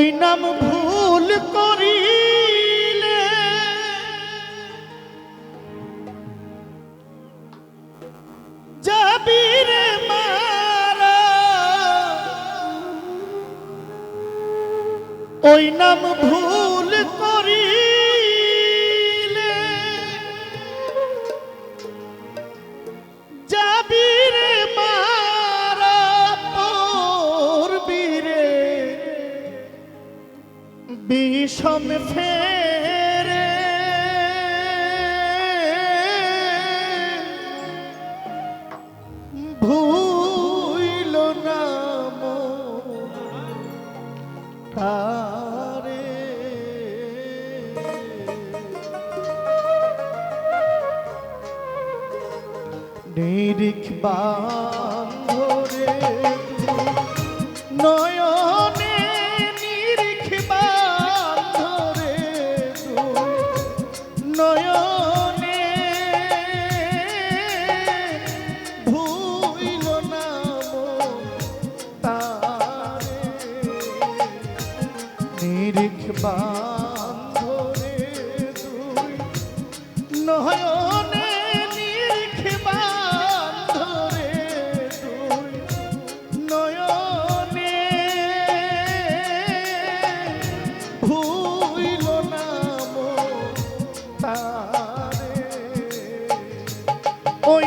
ওই নাম ভুল করিলে। যাবি রে মারা। ওই নাম ভুল বিষম ফেরে। ভুইল নাম তারে। নিরিখ বান্ধরে নিরিখ বান্ধরে দুই। নয়নে নিরিখ বান্ধরে দুই। নয়নে ভুইল নাম তারে। ওই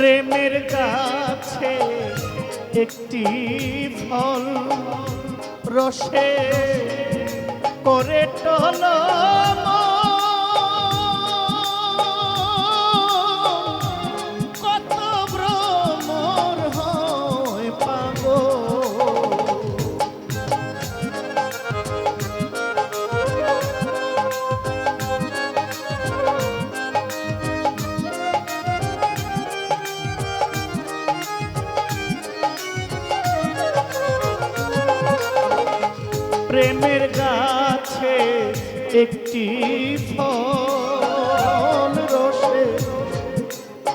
প্রেমের কাছে একটি ফল রসে করে টল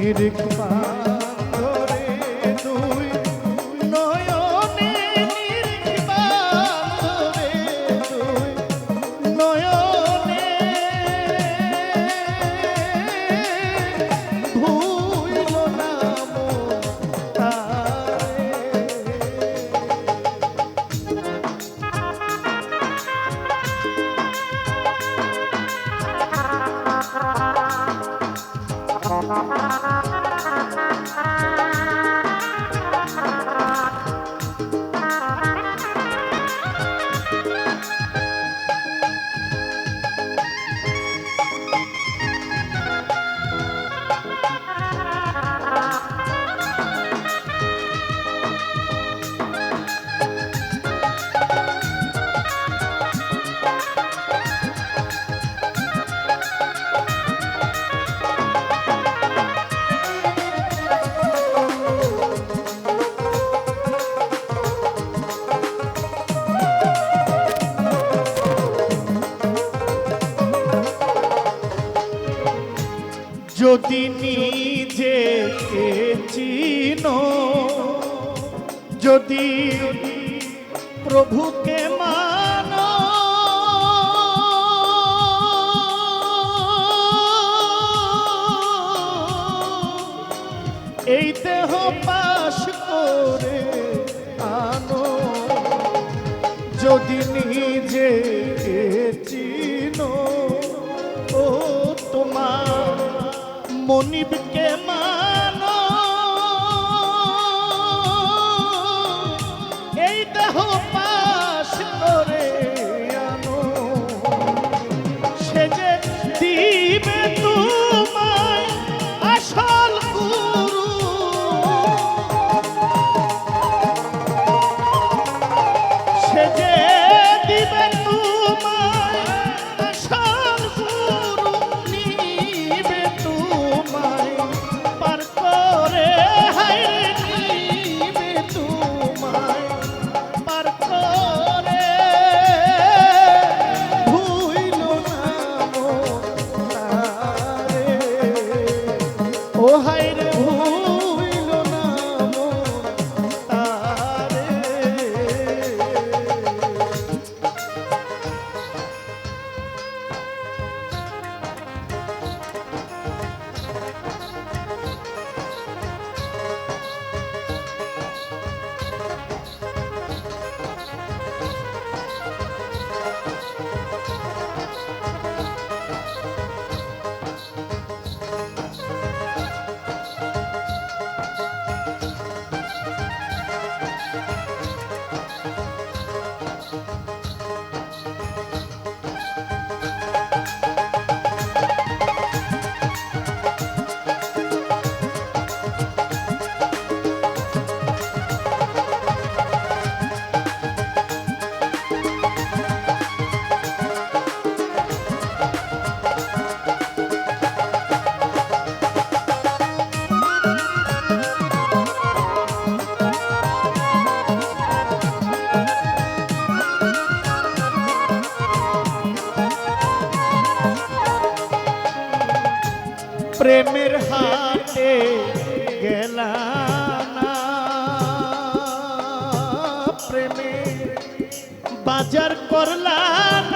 নিরিখ বান্ধরে যদি নিজে চিনো যদি প্রভুকে মানো এই দেহ পাশ করে আনো যদি নিজে চিনো মনিবকে মা প্রেমের হাতে গেলা প্রেমের বাজার করলাম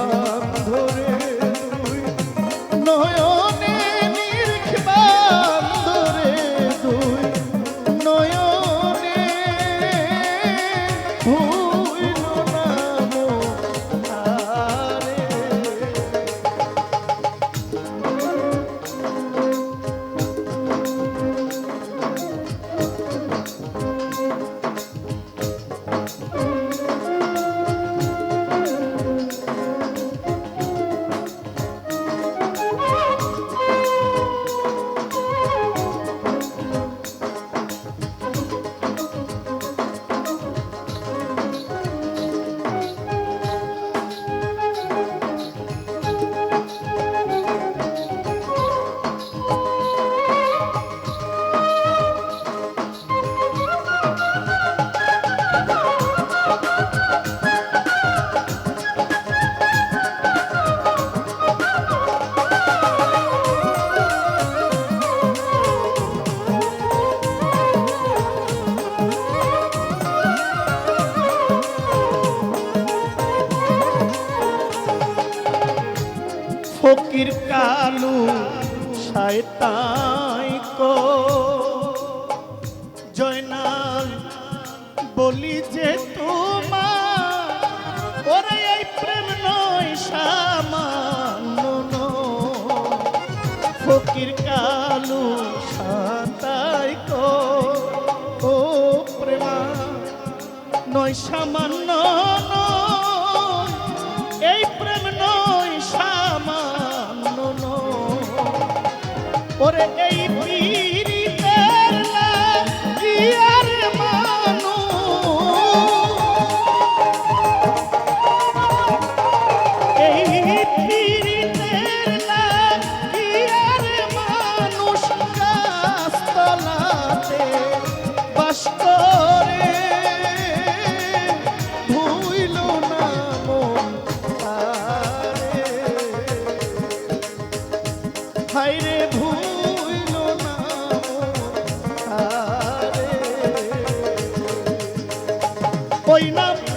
নাম শায়তাই কো জয়নাল, বলি যে তোমার, ওরে এই প্রেম নয় সামান্য নয়। ফকির কালু সাতাই ও প্রেমা, নয় সামান্য Oi, não.